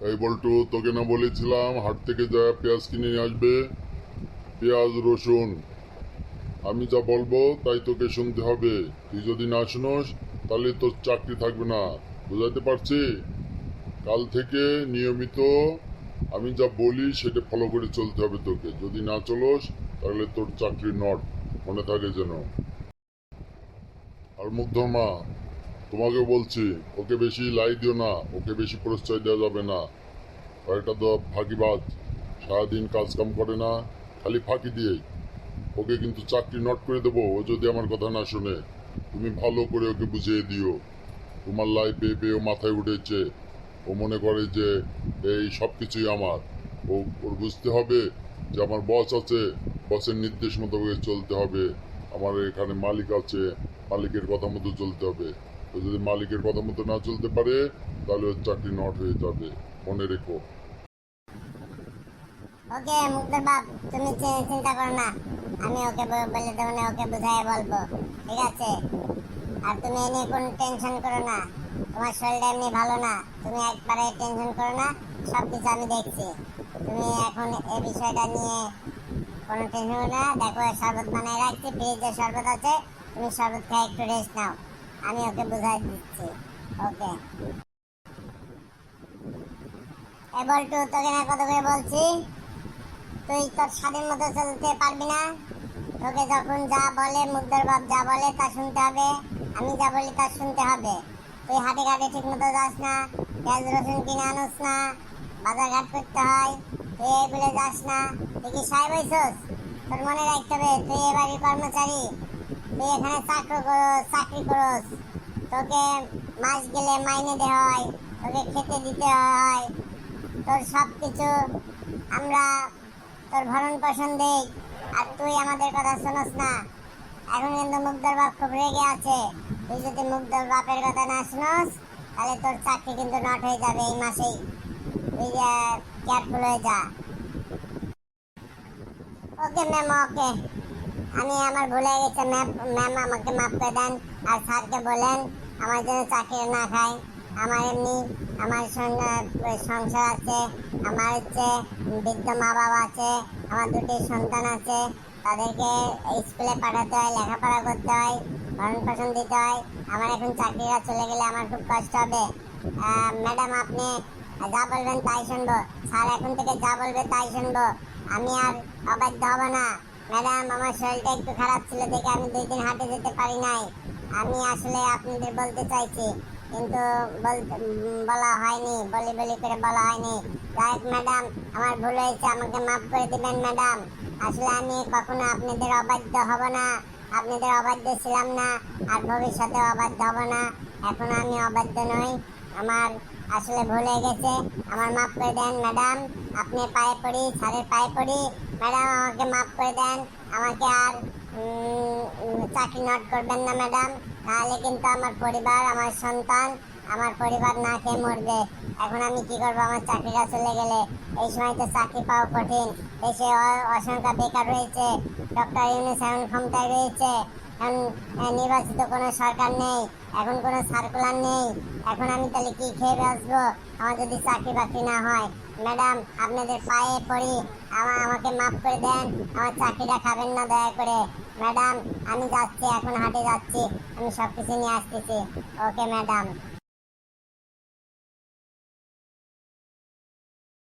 এই বল্টু, তোকে না বলেছিলাম হাট থেকে যা পেঁয়াজ কিনে নিয়ে আসবে? পেঁয়াজ, রসুন। আমি যা বলব তাই তোকে শুনতে হবে। তুই যদি না শুনোস, তাহলে তোর চাকরি থাকবে না। বুঝাতে পারছি? কাল থেকে নিয়মিত আমি যা বলি সেটা ফলো করে চলতে হবে তোকে। যদি না চলোস, তাহলে তোর চাকরি নট। মনে থাকে যেন। আর মুগ্ধ মা তোমাকে বলছি, ওকে বেশি লাই দিও না, ওকে বেশি প্রশ্রয় দেওয়া যাবে না। ও একটা তো ফাঁকিবাজ, সারাদিন কাজ কাম করে না, খালি ফাঁকি দিয়েই। ওকে কিন্তু চাকরি নট করে দেবো, ও যদি আমার কথা না শুনে। তুমি ভালো করে ওকে বুঝিয়ে দিও। তোমার লাই পেয়ে পেয়ে ও মাথায় উঠেছে। ও মনে করে যে এই সব কিছুই আমার। ও, ওর বুঝতে হবে যে আমার বস আছে বসের নির্দেশ মতো চলতে হবে। আমার এখানে মালিক আছে, মালিকের কথা মতো চলতে হবে। তো যদি মালিকের কথা মতো না চলতে পারে, তাহলে ওর চাকরি নট হয়ে যাবে। মনে রেখো। ওকে, মুগ্ধর বাপ, তুমি চিন্তা করো না। আমি ওকে বলে দেবো না, ওকে বুঝাই বলব। ঠিক আছে? আর তুমি এ নিয়ে কোনো টেনশন করো না। তোমার শরীরটা এমনি ভালো না। তুমি একবারে টেনশন করো না। সব কিছু আমি দেখছি। তুমি এখন এই বিষয়টা নিয়ে কোনো টেনশন করো না। দেখো, শরবত বানায় রাখছি ফ্রিজে শরবত আছে। তুমি শরবত খেয়ে একটু রেস্ট নাও। আমি ওকে বুঝাই দিচ্ছি। ওকে। এ বল্টু, তোকে না কত করে বলছি? তুই তোর স্বাধীন মতো চলতে পারবি না। তোকে যখন যা বলে, মুগ্ধর বাপ যা বলে, তা শুনতে হবে। আমি যা বলি, তা শুনতে হবে। তুই হাটে ঘাটে ঠিক মতো যাস না। পেঁয়াজ, রসুন কিনে আনোস না। বাজার ঘাট করতে হয়। তুই এগুলো যাস না। তুই কি সাহেব হইছস? তোর মনে রাখতে হবে, তুই এ বাড়ির কর্মচারী, তুই এখানে চাকরি করস চাকরি করস। তোকে মাস গেলে মাইনে দেওয়া হয়, তোকে খেতে দিতে হয়। তোর সব কিছু আমরা তোর ভরণ পোষণ দেই, আর তুই আমাদের কথা শোনস না। এখন কিন্তু মুগ্ধর বাপ খুব রেগে আছে। তুই যদি মুগ্ধর বাপের কথা না শুনস, তাহলে তোর চাকরি কিন্তু নট হয়ে যাবে এই মাসেই। তুই কেয়ারফুল হয়ে যা। ওকে ম্যাম ওকে আমি আমার ভুলে গেছে ম্যাম ম্যাম আমাকে মাফ করে দেন। আর স্যারকে বলেন, আমার জন্য চাকরি না খায়। আমার এমনি, আমার সংসার আছে, আমার হচ্ছে বৃদ্ধ মা বাবা আছে, আমার দুটি সন্তান আছে। তাদেরকে স্কুলে পাঠাতে হয়, লেখাপড়া করতে হয় ভরণ পোষণ দিতে হয়। আমার এখন চাকরিরা চলে গেলে আমার খুব কষ্ট হবে। ম্যাডাম আপনি যা বলবেন তাই শুনব। স্যার এখন থেকে যা বলবে তাই শুনব। আমি আর অবাধ্য হব না। ম্যাডাম, আমার শরীরটা একটু খারাপ ছিল দেখে আমি দুই দিন হাঁটে যেতে পারি নাই। আমি আসলে আপনাদের বলতে চাইছি, কিন্তু বলা হয়নি, বলি বলি করে বলা হয়নি। যাই ম্যাডাম, আমার ভুল হয়েছে, আমাকে মাফ করে দিবেন, ম্যাডাম। আসলে আমি কখনো আপনাদের অবাধ্য হব না, আপনাদের অবাধ্য ছিলাম না, আর ভবিষ্যতে অবাধ্য হব না। এখন আমি অবাধ্য নই। আমার আসলে ভুল হয়ে গেছে। আমার মাফ করে দেন, ম্যাডাম। আপনি পায়ে পড়ি স্যারের পায়ে পড়ি। ম্যাডাম, আমাকে মাফ করে দেন। আমাকে আর চাকরি নট করবেন না, ম্যাডাম। তাহলে কিন্তু আমার পরিবার, আমার সন্তান, আমার পরিবার না খেয়ে মরবে। এখন আমি কি করব? আমার চাকরিটা চলে গেলে। এই সময় তো চাকরি পাওয়া কঠিন। দেশে অসংখ্য বেকার রয়েছে। ডক্টর ইউনুস এখন ক্ষমতায় রয়েছে। এখন নির্বাচিত কোনো সরকার নেই, এখন কোনো সার্কুলার নেই, এখন আমি তাহলে কি খেয়ে বাঁচবো? আমার যদি চাকরি বাকরি না হয়, ম্যাডাম, আপনাদের পায়ে পড়ি আমার আমাকে মাফ করে দেন, আমার চাকরিটা খাবেন না দয়া করে। ম্যাডাম, আমি যাচ্ছি, এখন হাটে যাচ্ছি, আমি সব কিছু নিয়ে আসতেছি। Okay, madam.